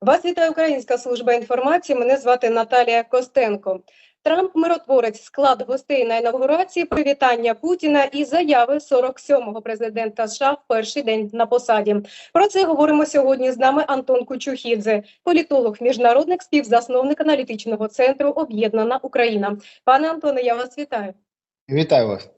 Вас вітає Українська служба інформації. Мене звати Наталія Костенко. Трамп миротворець склад гостей на інавгурації, привітання Путіна і заяви 47-го президента США в перший день на посаді. Про це говоримо сьогодні. З нами Антон Кучухідзе, політолог, міжнародник, співзасновник аналітичного центру Об'єднана Україна. Пане Антоне, я вас вітаю. Вітаю вас.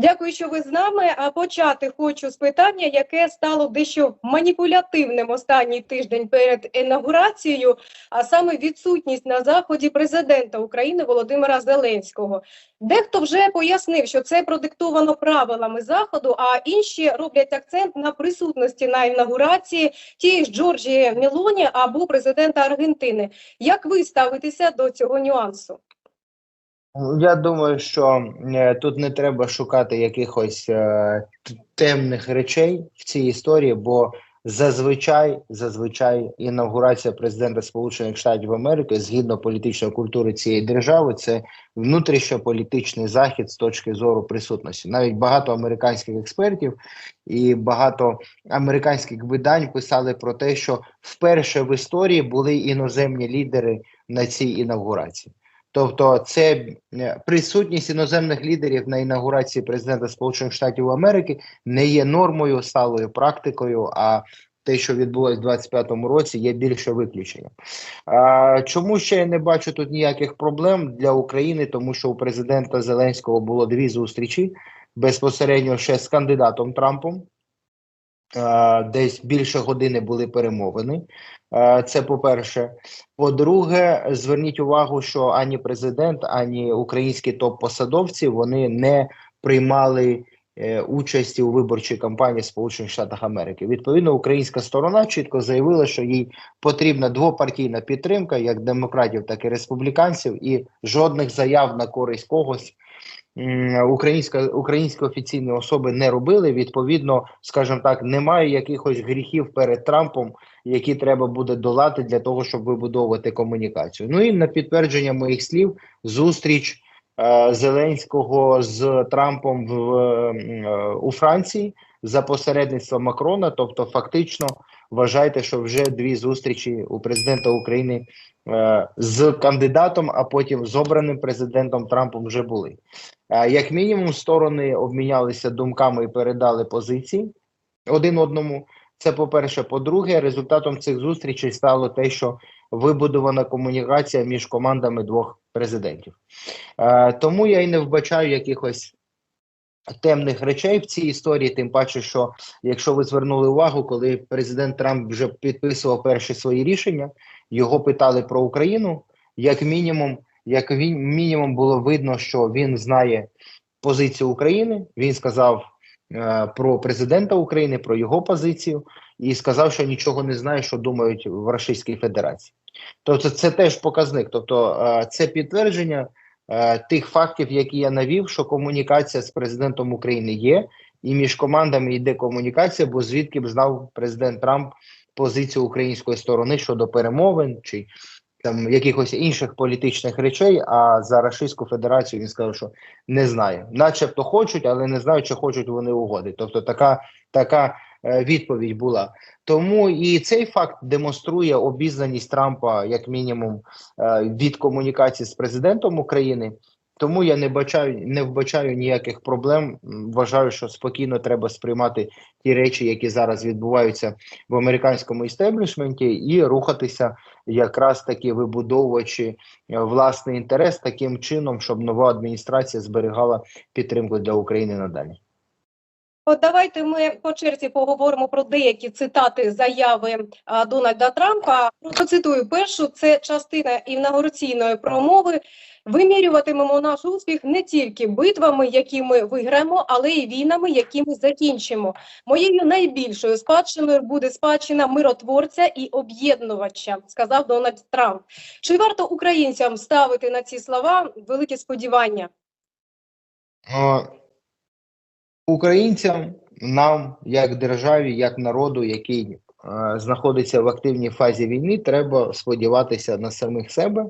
Дякую, що ви з нами. А почати хочу з питання, яке стало дещо маніпулятивним останній тиждень перед інаугурацією, а саме відсутність на заході президента України Володимира Зеленського. Дехто вже пояснив, що це продиктовано правилами заходу, а інші роблять акцент на присутності на інаугурації тієї ж Джорджії Мілоні або президента Аргентини. Як ви ставитеся до цього нюансу? Я думаю, що е, тут не треба шукати якихось е, темних речей в цій історії, бо зазвичай, зазвичай інаугурація президента Сполучених Штатів Америки згідно політичної культури цієї держави, це внутрішньополітичний захід з точки зору присутності. Навіть багато американських експертів і багато американських видань писали про те, що вперше в історії були іноземні лідери на цій інаугурації. Тобто, це е, присутність іноземних лідерів на інаугурації президента Сполучених Штатів Америки не є нормою, сталою практикою. А те, що відбулось у 25-му році, є більше виключенням. Чому ще я не бачу тут ніяких проблем для України? Тому що у президента Зеленського було дві зустрічі безпосередньо ще з кандидатом Трампом. А, десь більше години були перемовини. Е, Це по-перше. По-друге, зверніть увагу, що ані президент, ані українські топ-посадовці вони не приймали е, участі у виборчій кампанії Сполучених Штатів Америки. Відповідно, українська сторона чітко заявила, що їй потрібна двопартійна підтримка, як демократів, так і республіканців, і жодних заяв на користь когось. Українська українські офіційні особи не робили. Відповідно, скажімо так, немає якихось гріхів перед Трампом, які треба буде долати для того, щоб вибудовувати комунікацію. Ну і на підтвердження моїх слів, зустріч е, Зеленського з Трампом в е, у Франції за посередництва Макрона. Тобто, фактично, вважайте, що вже дві зустрічі у президента України е, з кандидатом, а потім з обраним президентом Трампом вже були. Е, як мінімум, сторони обмінялися думками і передали позиції один одному. Це по-перше. По-друге, результатом цих зустрічей стало те, що вибудована комунікація між командами двох президентів. Е, тому я і не вбачаю якихось темних речей в цій історії. Тим паче, що якщо ви звернули увагу, коли президент Трамп вже підписував перші свої рішення, його питали про Україну. Як мінімум, як він мінімум було видно, що він знає позицію України. Він сказав е, про президента України, про його позицію, і сказав, що нічого не знає, що думають в Російській Федерації. Тобто, це теж показник. Тобто, е, це підтвердження тих фактів, які я навів, що комунікація з президентом України є, і між командами йде комунікація, бо звідки б знав президент Трамп позицію української сторони щодо перемовин чи там якихось інших політичних речей. А за Російську Федерацію він сказав, що не знає, начебто хочуть, але не знають, чи хочуть вони угоди. Тобто, така така е, відповідь була. Тому і цей факт демонструє обізнаність Трампа, як мінімум, е, від комунікації з президентом України. Тому я не бачаю, не вбачаю ніяких проблем. Вважаю, що спокійно треба сприймати ті речі, які зараз відбуваються в американському істеблішменті, і рухатися якраз таки вибудовуючи е, власний інтерес таким чином, щоб нова адміністрація зберігала підтримку для України надалі. От давайте ми по черзі поговоримо про деякі цитати заяви Дональда Трампа. Процитую першу, це частина інаугураційної промови. Вимірюватимемо наш успіх не тільки битвами, які ми виграємо, але й війнами, які ми закінчимо. Моєю найбільшою спадщиною буде спадщина миротворця і об'єднувача, сказав Дональд Трамп. Чи варто українцям ставити на ці слова великі сподівання? Українцям, нам, як державі, як народу, який е, знаходиться в активній фазі війни, треба сподіватися на самих себе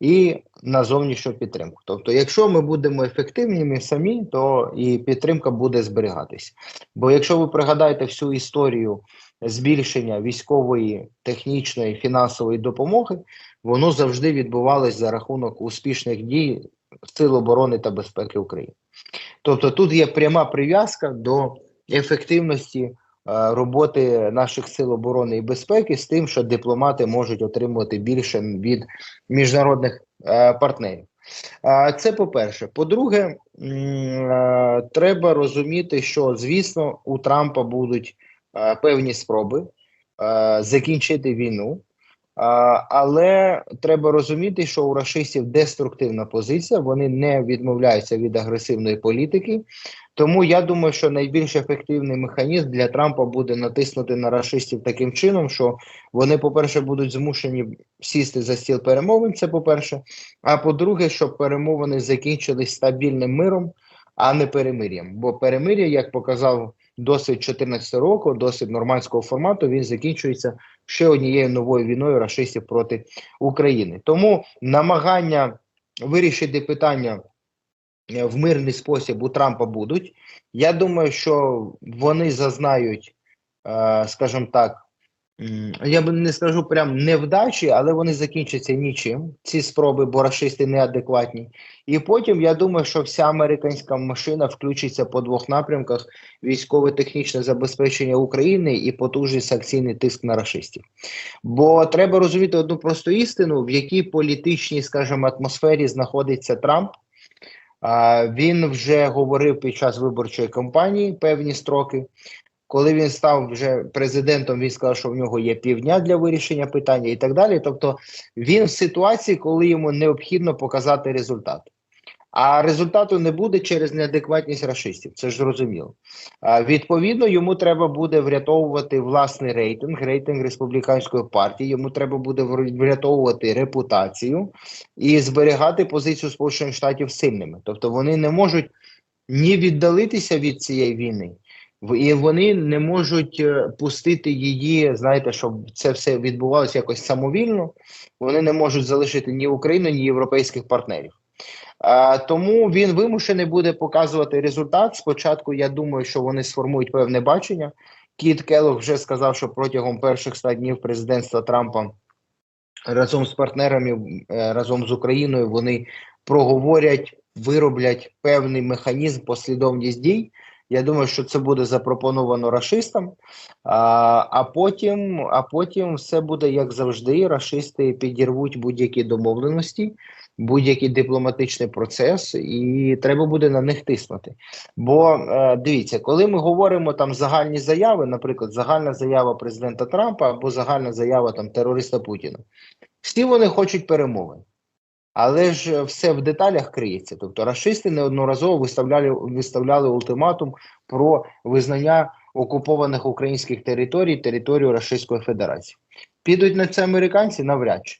і на зовнішню підтримку. Тобто, якщо ми будемо ефективними самі, то і підтримка буде зберігатись. Бо якщо ви пригадаєте всю історію збільшення військової, технічної, фінансової допомоги, воно завжди відбувалось за рахунок успішних дій Сил оборони та безпеки України. Тобто тут є пряма прив'язка до ефективності е, роботи наших сил оборони і безпеки з тим, що дипломати можуть отримувати більше від міжнародних е, партнерів. Е, Це по-перше. По-друге, треба розуміти, що звісно у Трампа будуть певні спроби закінчити війну. Але треба розуміти, що у рашистів деструктивна позиція, вони не відмовляються від агресивної політики. Тому я думаю, що найбільш ефективний механізм для Трампа буде натиснути на рашистів таким чином, що вони, по-перше, будуть змушені сісти за стіл перемовин. Це по-перше. А по-друге, щоб перемовини закінчились стабільним миром, а не перемир'ям. Бо перемир'я, як показав досвід 2014 року, досвід нормандського формату, він закінчується ще однією новою війною рашистів проти України. Тому намагання вирішити питання е, в мирний спосіб у Трампа будуть. Я думаю, що вони зазнають, е, скажімо так, я би не скажу прям невдачі, але вони закінчаться нічим. Ці спроби, бо рашисти неадекватні. І потім я думаю, що вся американська машина включиться по двох напрямках: військово-технічне забезпечення України і потужний санкційний тиск на рашистів. Бо треба розуміти одну просту істину, в якій політичній, скажімо, атмосфері знаходиться Трамп. Він вже говорив під час виборчої кампанії певні строки. Коли він став вже президентом, він сказав, що в нього є півдня для вирішення питання і так далі. Тобто він в ситуації, коли йому необхідно показати результат. А результату не буде через неадекватність рашистів, це ж зрозуміло. Відповідно, йому треба буде врятовувати власний рейтинг, рейтинг республіканської партії. Йому треба буде вр- врятовувати репутацію і зберігати позицію Сполучених Штатів сильними. Тобто вони не можуть ні віддалитися від цієї війни, і вони не можуть е, пустити її, знаєте, щоб це все відбувалося якось самовільно. Вони не можуть залишити ні Україну, ні європейських партнерів. А, тому він вимушений буде показувати результат. Спочатку я думаю, що вони сформують певне бачення. Кіт Келлог вже сказав, що протягом перших 100 днів президентства Трампа разом з партнерами, е, разом з Україною, вони проговорять, вироблять певний механізм, послідовність дій. Я думаю, що це буде запропоновано рашистам, а, а потім, а потім все буде як завжди. Рашисти підірвуть будь-які домовленості, будь-який дипломатичний процес, і треба буде на них тиснути. Бо е, дивіться, коли ми говоримо там загальні заяви, наприклад, загальна заява президента Трампа або загальна заява там терориста Путіна, всі вони хочуть перемовин. Але ж все в деталях криється. Тобто рашисти неодноразово виставляли, виставляли ультиматум про визнання окупованих українських територій територію Рашистської Федерації. Підуть на це американці навряд чи.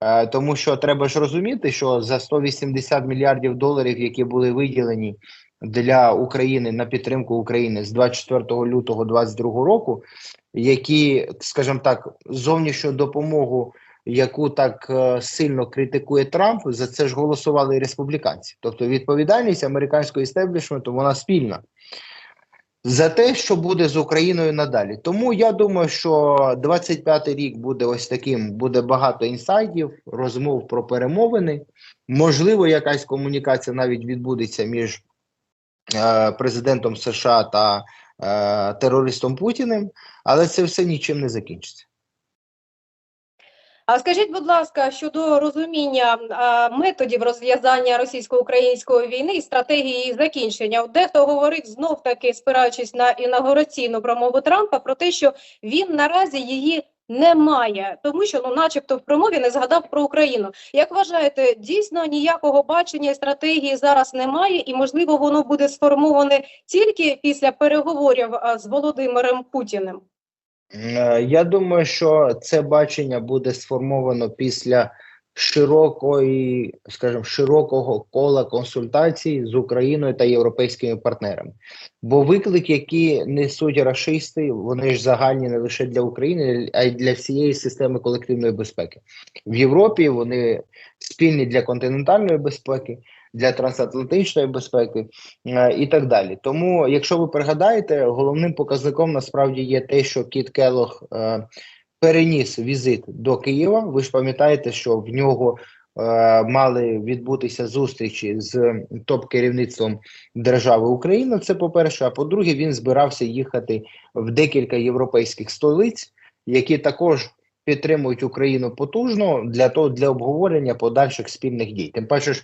Е, тому що треба ж розуміти, що за 180 мільярдів доларів, які були виділені для України на підтримку України з 24 лютого 2022 року, які, скажімо так, зовнішню допомогу яку так е, сильно критикує Трамп, за це ж голосували і республіканці. Тобто відповідальність американського істеблішменту вона спільна за те, що буде з Україною надалі. Тому я думаю, що 25-й рік буде ось таким: буде багато інсайдів, розмов про перемовини. Можливо, якась комунікація навіть відбудеться між е, президентом США та е, терористом Путіним, але це все нічим не закінчиться. А скажіть, будь ласка, щодо розуміння методів розв'язання російсько-української війни і стратегії її закінчення. Дехто говорить знов таки, спираючись на інаугураційну промову Трампа, про те, що він наразі її не має, тому що, ну, начебто, в промові не згадав про Україну. Як вважаєте, дійсно ніякого бачення і стратегії зараз немає, і можливо воно буде сформоване тільки після переговорів з Володимиром Путіним? Е, Я думаю, що це бачення буде сформовано після широкої, скажімо, широкого кола консультацій з Україною та європейськими партнерами. Бо виклики, які несуть рашисти, вони ж загальні не лише для України, а й для всієї системи колективної безпеки. В Європі вони спільні для континентальної безпеки, для трансатлантичної безпеки е, і так далі. Тому, якщо ви пригадаєте, головним показником насправді є те, що Кіт Келох е, переніс візит до Києва. Ви ж пам'ятаєте, що в нього е, мали відбутися зустрічі з топ-керівництвом держави Україна. Це по-перше. А по-друге, він збирався їхати в декілька європейських столиць, які також підтримують Україну потужно для того для обговорення подальших спільних дій. Тим паче ж.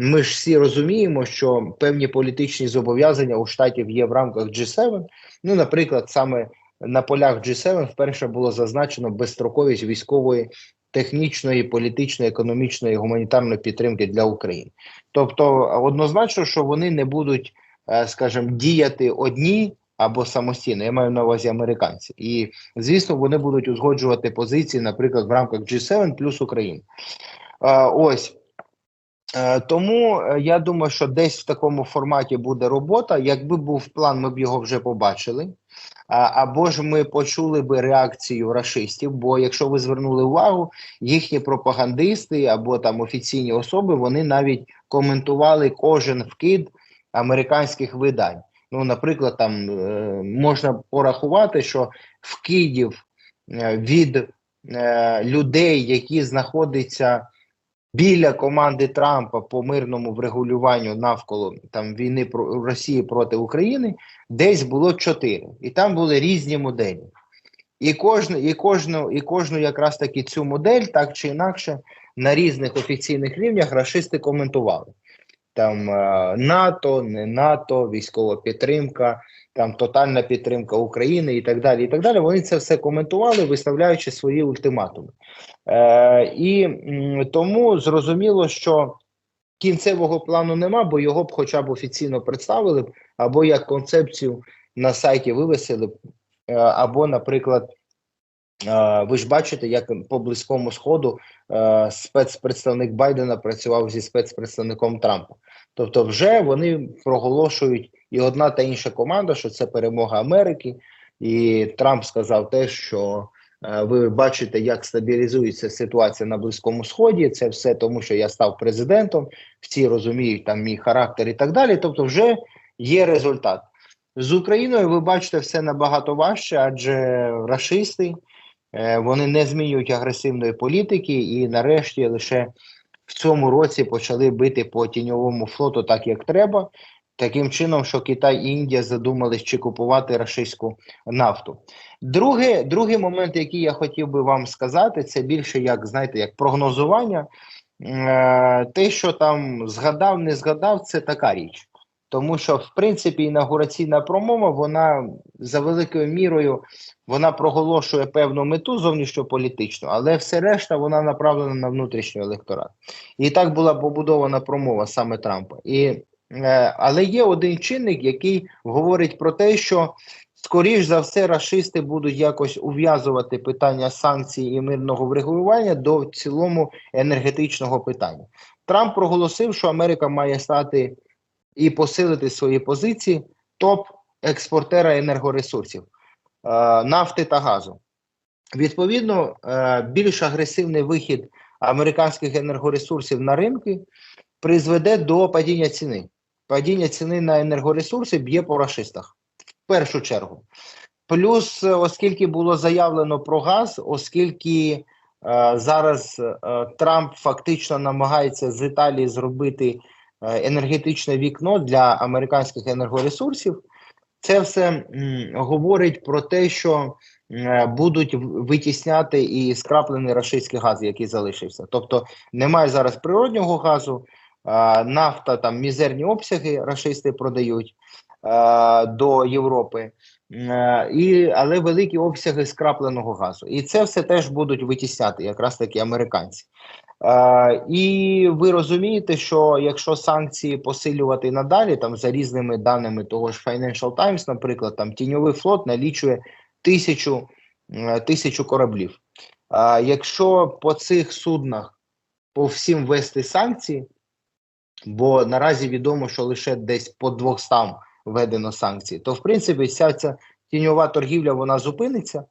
Ми ж всі розуміємо, що певні політичні зобов'язання у штатів є в рамках G7. Ну, наприклад, саме на полях G7 вперше було зазначено безстроковість військової, технічної, політичної, економічної, гуманітарної підтримки для України. Тобто, однозначно, що вони не будуть, е, скажімо, діяти одні або самостійно. Я маю на увазі американці, і звісно, вони будуть узгоджувати позиції, наприклад, в рамках G7 плюс Україна. Е, Ось. Е, Тому е, я думаю, що десь в такому форматі буде робота. Якби був план, ми б його вже побачили. Або ж ми почули би реакцію рашистів. Бо якщо ви звернули увагу, їхні пропагандисти або там офіційні особи вони навіть коментували кожен вкид американських видань. Ну, наприклад, там е, можна порахувати, що вкидів від людей, які знаходяться біля команди Трампа по мирному врегулюванню навколо там війни про Росії проти України, десь було чотири, і там були різні моделі. І кожну, і кожну, і кожну якраз таки цю модель, так чи інакше, на різних офіційних рівнях рашисти коментували. Там е, НАТО, не НАТО, військова підтримка, там тотальна підтримка України і так далі. І так далі. Вони це все коментували, виставляючи свої ультиматуми. Е, І м, тому зрозуміло, що кінцевого плану нема, бо його б хоча б офіційно представили б, або як концепцію на сайті вивесили б, е, або, наприклад, е, ви ж бачите, як по близькому сходу е, спецпредставник Байдена працював зі спецпредставником Трампа. Тобто, вже вони проголошують і одна та інша команда, що це перемога Америки, і Трамп сказав те, що. Е, Ви бачите, як стабілізується ситуація на Близькому Сході. Це все тому, що я став президентом. Всі розуміють там мій характер і так далі. Тобто, вже є результат з Україною. Ви бачите все набагато важче, адже рашисти е, вони не змінюють агресивної політики, і нарешті лише в цьому році почали бити по тіньовому флоту так, як треба. Таким чином, що Китай і Індія задумались чи купувати рашистську нафту. Друге, другий момент, який я хотів би вам сказати, це більше як знаєте, як прогнозування. Е, Те, що там згадав, не згадав, це така річ. Тому що, в принципі, інаугураційна промова, вона за великою мірою вона проголошує певну мету зовнішньополітичну, але все решта вона направлена на внутрішній електорат. І так була побудована промова саме Трампа. І Але є один чинник, який говорить про те, що скоріш за все рашисти будуть якось ув'язувати питання санкцій і мирного врегулювання до в цілому енергетичного питання. Трамп проголосив, що Америка має стати і посилити свої позиції топ-експортера енергоресурсів е, нафти та газу. Відповідно, е, більш агресивний вихід американських енергоресурсів на ринки призведе до падіння ціни падіння ціни на енергоресурси б'є по рашистах в першу чергу. Плюс, оскільки було заявлено про газ, оскільки е, зараз е, Трамп фактично намагається з Італії зробити е, енергетичне вікно для американських енергоресурсів, це все м, говорить про те, що е, будуть витісняти і скраплений рашистський газ, який залишився. Тобто немає зараз природнього газу. Нафта там мізерні обсяги рашисти продають а, до Європи, а, і, але великі обсяги скрапленого газу. І це все теж будуть витісняти, якраз таки американці. А, і ви розумієте, що якщо санкції посилювати надалі, там за різними даними того ж Financial Times, наприклад, там тіньовий флот налічує тисячу, тисячу кораблів. А, якщо по цих суднах по всім ввести санкції, бо наразі відомо, що лише десь по 200 введено санкції, то в принципі вся ця тіньова торгівля вона зупиниться,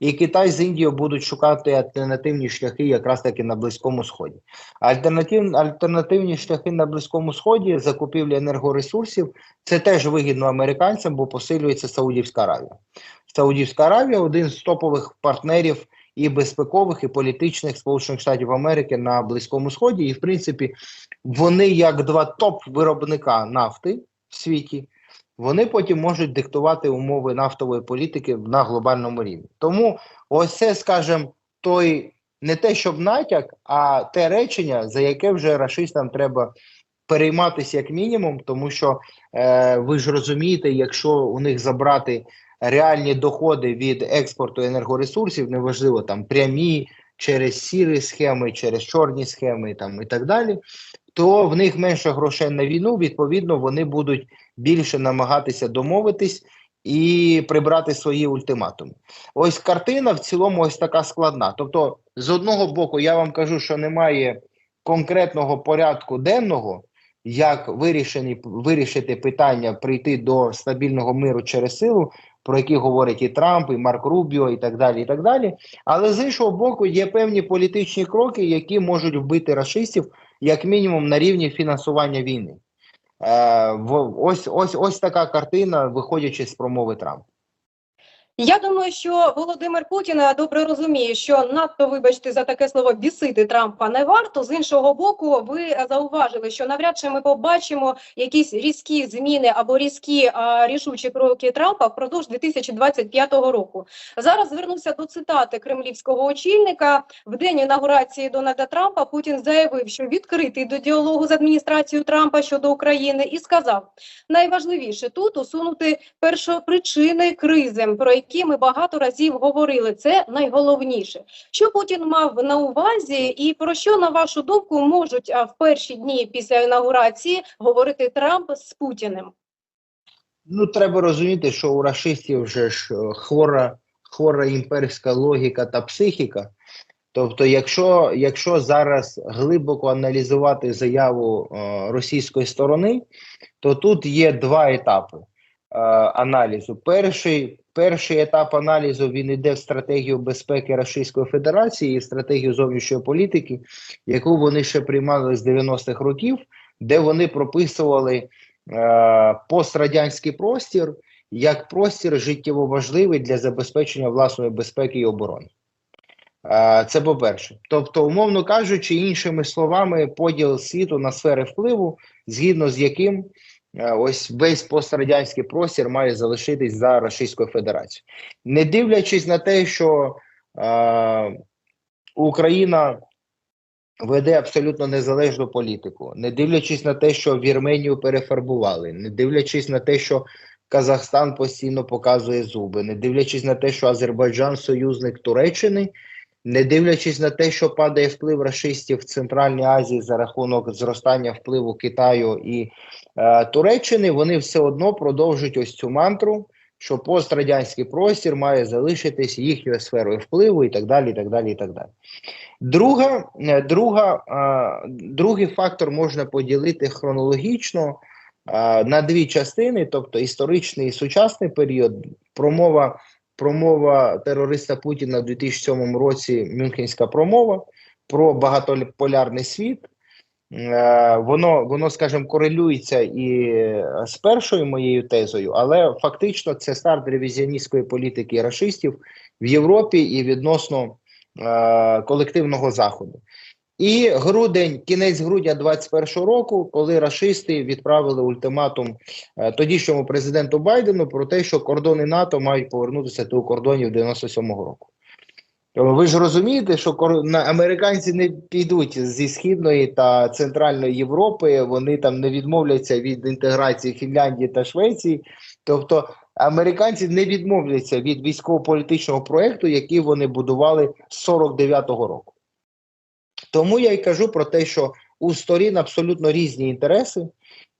і Китай з Індією будуть шукати альтернативні шляхи якраз таки на Близькому Сході. Альтернатив, альтернативні шляхи на Близькому Сході, закупівля енергоресурсів, це теж вигідно американцям, бо посилюється Саудівська Аравія. Саудівська Аравія один з топових партнерів і безпекових, і політичних Сполучених Штатів Америки на Близькому Сході. І, в принципі, вони як два топ-виробника нафти в світі, вони потім можуть диктувати умови нафтової політики на глобальному рівні. Тому ось це, скажімо, той не те, щоб натяк, а те речення, за яке вже рашистам треба перейматися як мінімум, тому що е, ви ж розумієте, якщо у них забрати реальні доходи від експорту енергоресурсів, неважливо там прямі через сірі схеми, через чорні схеми там і так далі, то в них менше грошей на війну. Відповідно, вони будуть більше намагатися домовитись і прибрати свої ультиматуми. Ось картина в цілому ось така складна. Тобто, з одного боку, я вам кажу, що немає конкретного порядку денного, як вирішені, вирішити питання прийти до стабільного миру через силу, про які говорять і Трамп, і Марк Рубіо, і так далі. і так далі. Але з іншого боку, є певні політичні кроки, які можуть вбити расистів, як мінімум, на рівні фінансування війни. Е, ось, ось, ось така картина, виходячи з промови Трампа. Я думаю, що Володимир Путін е, добре розуміє, що надто, вибачте за таке слово, бісити Трампа не варто. З іншого боку, ви е, зауважили, що навряд чи ми побачимо якісь різкі зміни або різкі а, рішучі кроки Трампа впродовж 2025 року. Зараз звернуся до цитати кремлівського очільника. В день інаугурації Дональда Трампа Путін заявив, що відкритий до діалогу з адміністрацією Трампа щодо України, і сказав: найважливіше тут усунути першопричини кризи, про ми багато разів говорили. Це найголовніше. Що Путін мав на увазі, і про що, на вашу думку, можуть в перші дні після інаугурації говорити Трамп з Путіним? Ну, треба розуміти, що у рашистів вже ж е, хвора, хвора імперська логіка та психіка. Тобто, якщо, якщо зараз глибоко аналізувати заяву е, російської сторони, то тут є два етапи е, аналізу. Перший, перший етап аналізу він йде в стратегію безпеки Російської Федерації і стратегію зовнішньої політики, яку вони ще приймали з 90-х років, де вони прописували е, пострадянський простір як простір життєво важливий для забезпечення власної безпеки і оборони. Е, Це по-перше. Тобто, умовно кажучи, іншими словами, поділ світу на сфери впливу, згідно з яким ось весь пострадянський простір має залишитись за Російською Федерацією. Не дивлячись на те, що е, Україна веде абсолютно незалежну політику, не дивлячись на те, що Вірменію перефарбували, не дивлячись на те, що Казахстан постійно показує зуби, не дивлячись на те, що Азербайджан союзник Туреччини, не дивлячись на те, що падає вплив рашистів в Центральній Азії за рахунок зростання впливу Китаю і е, Туреччини, вони все одно продовжують ось цю мантру, що пострадянський простір має залишитись їхньою сферою впливу і так далі. і так далі, і так далі. Друга, е, друга, е, другий фактор можна поділити хронологічно е, на дві частини, тобто історичний і сучасний період. Промова, промова терориста Путіна в 2007 році, Мюнхенська промова про багатополярний світ. Е, Воно, воно, скажімо, корелюється і е, з першою моєю тезою, але фактично це старт ревізіоністської політики рашистів в Європі і відносно е, колективного заходу. І грудень, кінець грудня 21 року, коли рашисти відправили ультиматум е, тодішньому президенту Байдену про те, що кордони НАТО мають повернутися до кордонів 97-го року. Ви ж розумієте, що американці не підуть зі східної та центральної Європи, вони там не відмовляться від інтеграції Фінляндії та Швеції. Тобто американці не відмовляться від військово-політичного проєкту, який вони будували з 49-го року. Тому я й кажу про те, що у сторін абсолютно різні інтереси,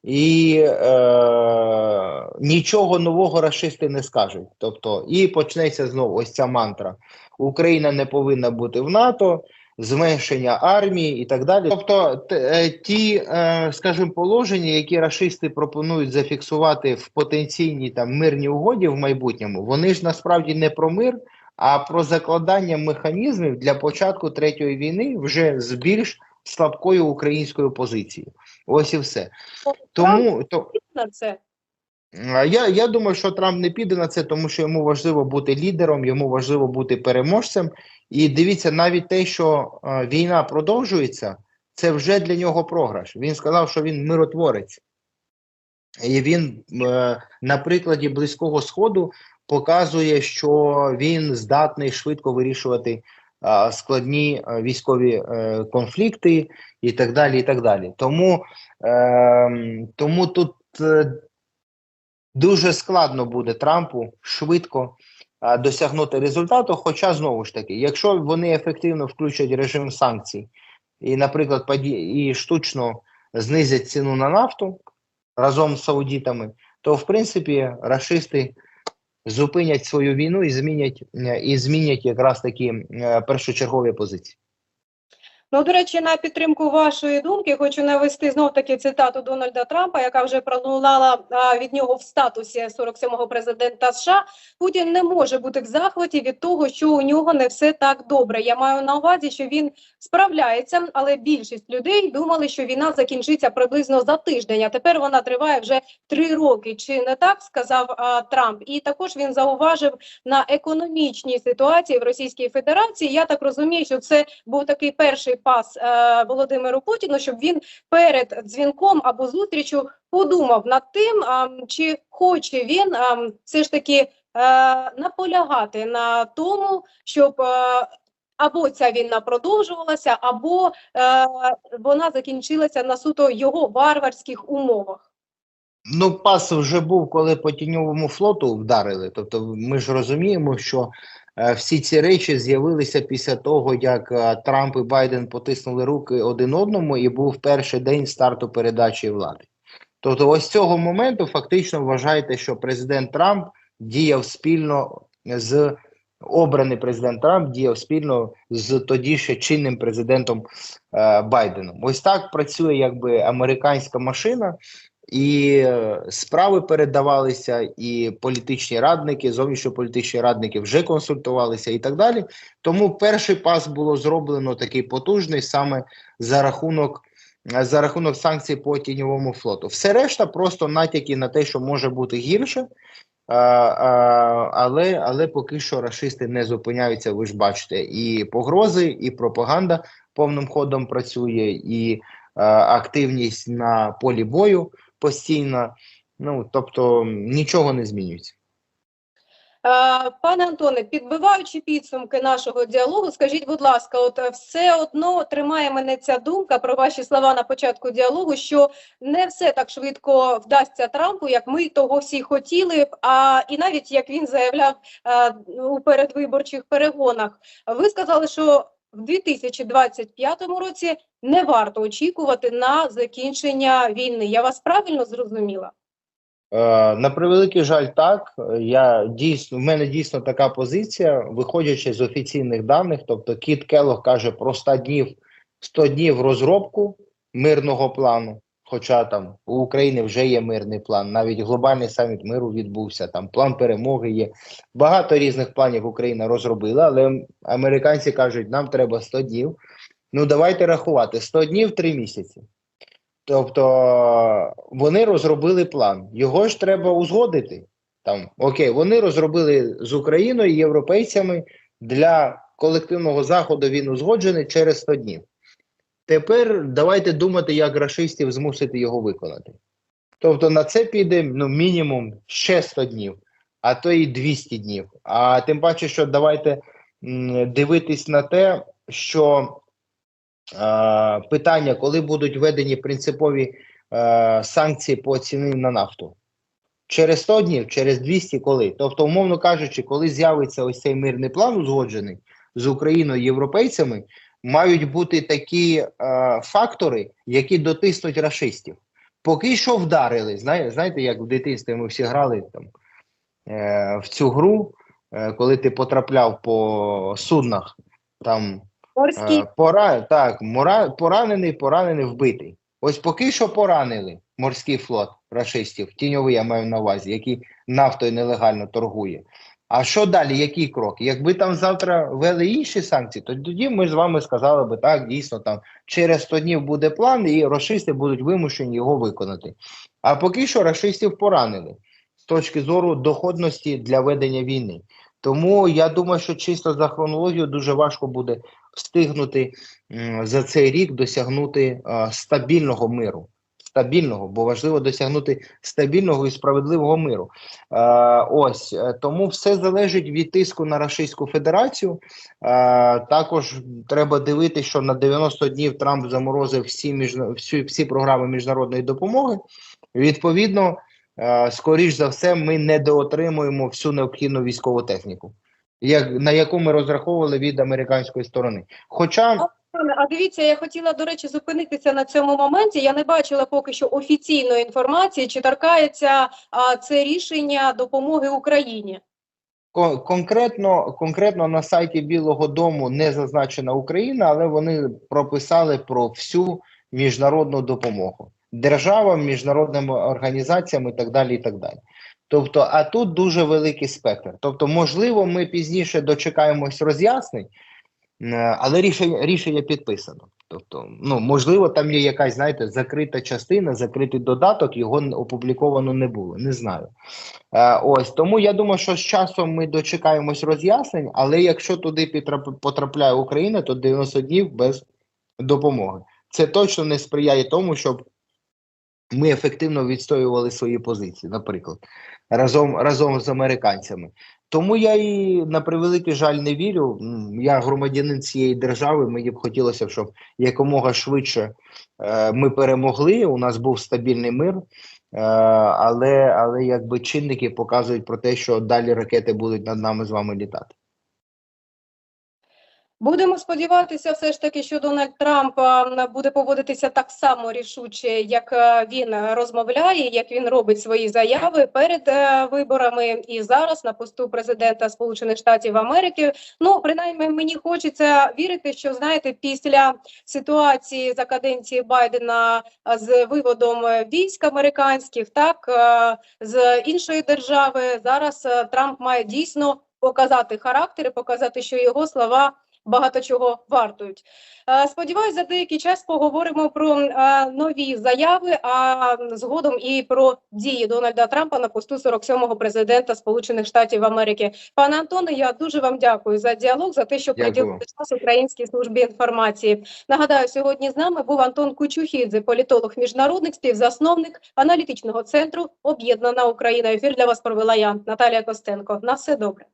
і е, нічого нового рашисти не скажуть. Тобто, і почнеться знову ось ця мантра: Україна не повинна бути в НАТО. зменшення армії і так далі. Тобто, е, ті, е, скажімо, положення, які рашисти пропонують зафіксувати в потенційній там мирній угоді в майбутньому, вони ж насправді не про мир, а про закладання механізмів для початку третьої війни вже з більш слабкою українською позицією. Ось і все. Тому то. на це. Я, я думаю, що Трамп не піде на це, тому що йому важливо бути лідером, йому важливо бути переможцем. І дивіться, навіть те, що е, війна продовжується, це вже для нього програш. Він сказав, що він миротворець. І він е, на прикладі Близького Сходу показує, що він здатний швидко вирішувати складні військові е, конфлікти і так далі. і так далі. Тому, е, тому тут. е, Дуже складно буде Трампу швидко досягнути результату. Хоча знову ж таки, якщо вони ефективно включать режим санкцій і, наприклад, і штучно знизять ціну на нафту разом з саудітами, то в принципі рашисти зупинять свою війну і змінять е, і змінять якраз такі е, першочергові позиції. Ну, до речі, на підтримку вашої думки хочу навести знов таки цитату Дональда Трампа, яка вже пролунала від нього в статусі 47-го президента США. Путін не може бути в захваті від того, що у нього не все так добре. Я маю на увазі, що він справляється, але більшість людей думали, що війна закінчиться приблизно за тиждень. А тепер вона триває вже три роки. Чи не так сказав а, Трамп? І також він зауважив на економічній ситуації в Російській Федерації. Я так розумію, що це був такий перший пас е, Володимиру Путіну, щоб він перед дзвінком або зустрічю подумав над тим, а, чи хоче він а, все ж таки е, наполягати на тому, щоб е, або ця війна продовжувалася, або е, вона закінчилася на суто його варварських умовах. Ну, пас вже був, коли по тіньовому флоту вдарили. Тобто, ми ж розуміємо, що е, всі ці речі з'явилися після того, як е, Трамп і Байден потиснули руки один одному, і був перший день старту передачі влади. Тобто, ось цього моменту фактично вважаєте, що президент Трамп діяв спільно з обраний президент Трамп діяв спільно з тоді ще чинним президентом е, Байденом. Ось так працює якби американська машина. І е, справи передавалися, і політичні радники, зовнішньополітичні радники вже консультувалися і так далі. Тому перший пас було зроблено такий потужний саме за рахунок е, за рахунок санкцій по тіньовому флоту. Все решта просто натяки на те, що може бути гірше. Але, але поки що рашисти не зупиняються, ви ж бачите, і погрози, і пропаганда повним ходом працює, і е, активність на полі бою постійно. Ну тобто нічого не змінюється. Е, Пане Антоне, підбиваючи підсумки нашого діалогу, скажіть, будь ласка, от е, все одно тримає мене ця думка про ваші слова на початку діалогу, що не все так швидко вдасться Трампу, як ми того всі хотіли б. А і навіть як він заявляв е, у передвиборчих перегонах, ви сказали, що в 2025 році не варто очікувати на закінчення війни. Я вас правильно зрозуміла? Е, на превеликий жаль, так я дійсно в мене дійсно така позиція, виходячи з офіційних даних. Тобто, Кіт Келох каже про 100 днів 100 днів розробку мирного плану. Хоча там у України вже є мирний план, навіть глобальний саміт миру відбувся. Там план перемоги є. Багато різних планів Україна розробила, але американці кажуть, нам треба 100 днів. Ну давайте рахувати 100 днів 3 місяці. Тобто вони розробили план. Його ж треба узгодити. Там окей, вони розробили з Україною, європейцями для колективного заходу. Він узгоджений через 100 днів. Тепер давайте думати, як рашистів змусити його виконати. Тобто на це піде ну, мінімум ще 100 днів, а то і 200 днів. А тим паче, що давайте дивитись на те, що е, питання, коли будуть введені принципові е, санкції по ціні на нафту. Через 100 днів, через 200 коли. Тобто, умовно кажучи, коли з'явиться ось цей мирний план узгоджений з Україною європейцями, мають бути такі е, фактори, які дотиснуть рашистів. Поки що вдарили. Знає, знаєте, як в дитинстві ми всі грали там е, в цю гру, е, коли ти потрапляв по суднах, там Е, Пора, так, мора, поранений, поранений, вбитий. Ось поки що поранили морський флот рашистів, тіньовий я маю на увазі, який нафтою нелегально торгує. А що далі? Який крок? Якби там завтра ввели інші санкції, то тоді ми з вами сказали би так, дійсно там через 100 днів буде план, і рашисти будуть вимушені його виконати. А поки що рашистів поранили з точки зору доходності для ведення війни. Тому я думаю, що чисто за хронологію дуже важко буде встигнути за цей рік досягнути стабільного миру. Стабільного, бо важливо досягнути стабільного і справедливого миру. Е, ось е, тому все залежить від тиску на Російську Федерацію. Е, також треба дивитися, що на 90 днів Трамп заморозив всі міжна- всі, всі програми міжнародної допомоги. Відповідно, е, скоріш за все, ми недоотримуємо всю необхідну військову техніку, як на яку ми розраховували від американської сторони. Хоча А дивіться, я хотіла, до речі, зупинитися на цьому моменті. Я не бачила поки що офіційної інформації, чи торкається а, це рішення допомоги Україні. Конкретно, конкретно на сайті Білого Дому не зазначена Україна, але вони прописали про всю міжнародну допомогу державам, міжнародним організаціям і так далі. І так далі. Тобто, а тут дуже великий спектр. Тобто, можливо, ми пізніше дочекаємось роз'яснень, але рішення, рішення підписано. Тобто, ну можливо, там є якась, знаєте, закрита частина, закритий додаток, його опубліковано не було. Не знаю. Е, ось тому я думаю, що з часом ми дочекаємось роз'яснень, але якщо туди потрапляє Україна, то 90 днів без допомоги. Це точно не сприяє тому, щоб ми ефективно відстоювали свої позиції, наприклад, разом, разом з американцями. Тому я і на превеликий жаль не вірю. Я громадянин цієї держави. Мені б хотілося, щоб якомога швидше е, ми перемогли. У нас був стабільний мир. Е, але, але якби чинники показують про те, що далі ракети будуть над нами з вами літати. Будемо сподіватися, все ж таки, що Дональд Трамп буде поводитися так само рішуче, як е, він розмовляє, як він робить свої заяви перед е, виборами і зараз на посту президента Сполучених Штатів Америки. Ну, принаймні, мені хочеться вірити, що знаєте, після ситуації за каденції Байдена з виводом військ американських, так е, з іншої держави, зараз Трамп має дійсно показати характер, і показати, що його слова багато чого вартують. Е, Сподіваюсь, за деякий час поговоримо про е, нові заяви, а згодом і про дії Дональда Трампа на посту 47-го президента Сполучених Штатів Америки. Пане Антоне, я дуже вам дякую за діалог, за те, що приділили час Українській службі інформації. Нагадаю, сьогодні з нами був Антон Кучухідзе, політолог, міжнародник, співзасновник аналітичного центру Об'єднана Україна. Ефір для вас провела я, Наталія Костенко. На все добре.